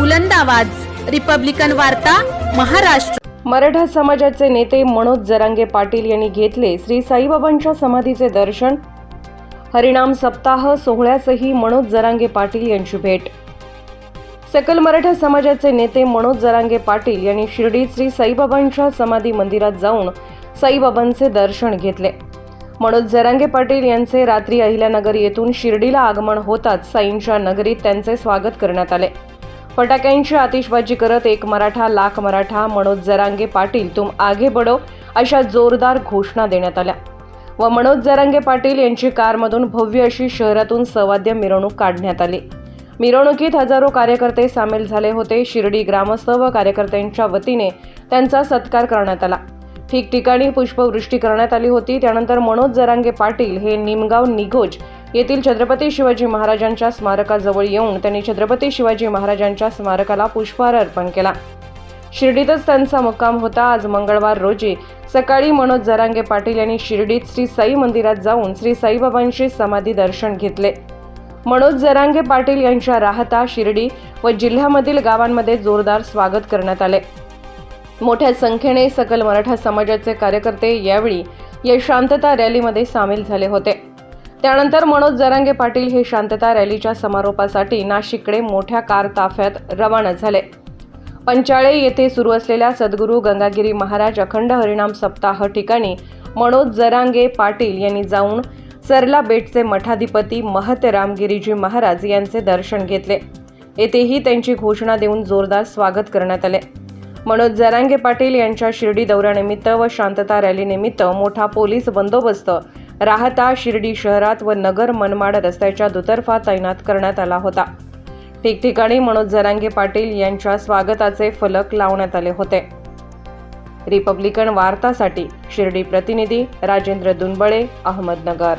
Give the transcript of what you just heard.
बुलंद आवाज. रिपब्लिकन वार्ता महाराष्ट्र. मराठा समाजाचे नेते मनोज जरांगे पाटील यांनी घेतले श्री साईबाबांच्या समाधीचे दर्शन. हरिणाम सप्ताह सोहळ्यासही मनोज जरांगे पाटील यांची भेट. सकल मराठा समाजाचे नेते मनोज जरांगे पाटील यांनी शिर्डीत श्री साईबाबांच्या समाधी मंदिरात जाऊन साईबाबांचे दर्शन घेतले. मनोज जरांगे पाटील यांचे रात्री अहिल्यानगर येथून शिर्डीला आगमन होताच साईंच्या नगरीत त्यांचे स्वागत करण्यात आले. फटाक्यांची आतिषबाजी करत एक मराठा लाख मराठा मनोज जरांगे पाटील तुम आगे बडो अशा जोरदार घोषणा देण्यात आल्या. व मनोज जरांगे पाटील यांची कारमधून भव्य अशी शहरातून सवाद्य मिरवणूक काढण्यात आली. मिरवणुकीत हजारो कार्यकर्ते सामील झाले होते. शिर्डी ग्रामस्थ व कार्यकर्त्यांच्या वतीने त्यांचा सत्कार करण्यात आला. ठिकठिकाणी पुष्पवृष्टी करण्यात आली होती. त्यानंतर मनोज जरांगे पाटील हे निमगाव निघोज येथील छत्रपती शिवाजी महाराजांच्या स्मारकाजवळ येऊन त्यांनी छत्रपती शिवाजी महाराजांच्या स्मारकाला पुष्पहार अर्पण केला. शिर्डीतच त्यांचा मुक्काम होता. आज मंगळवार रोजी सकाळी मनोज जरांगे पाटील यांनी शिर्डीत श्री साई मंदिरात जाऊन श्री साईबाबांशी समाधी दर्शन घेतले. मनोज जरांगे पाटील यांच्या राहता शिर्डी व जिल्ह्यामधील गावांमध्ये जोरदार स्वागत करण्यात आले. मोठ्या संख्येने सकल मराठा समाजाचे कार्यकर्ते यावेळी या शांतता रॅलीमध्ये सामील झाले होते. त्यानंतर मनोज जरांगे पाटील हे शांतता रॅलीच्या समारोपासाठी नाशिककडे मोठ्या कार ताफ्यात रवाना झाले. पंचाळे येथे सुरू असलेल्या सद्गुरू गंगागिरी महाराज अखंड हरिणाम सप्ताह ठिकाणी मनोज जरांगे पाटील यांनी जाऊन सरला बेटचे मठाधिपती महत रामगिरीजी महाराज यांचे दर्शन घेतले. येथेही त्यांची घोषणा देऊन जोरदार स्वागत करण्यात आले. मनोज जरांगे पाटील यांच्या शिर्डी दौऱ्यानिमित्त व शांतता रॅलीनिमित्त मोठा पोलीस बंदोबस्त राहता शिर्डी शहरात व नगर मनमाड रस्त्याच्या दुतर्फा तैनात करण्यात आला होता. ठिकठिकाणी मनोज जरांगे पाटील यांच्या स्वागताचे फलक लावण्यात आले होते. रिपब्लिकन वार्तासाठी शिर्डी प्रतिनिधी राजेंद्र दुनबळे अहमदनगर.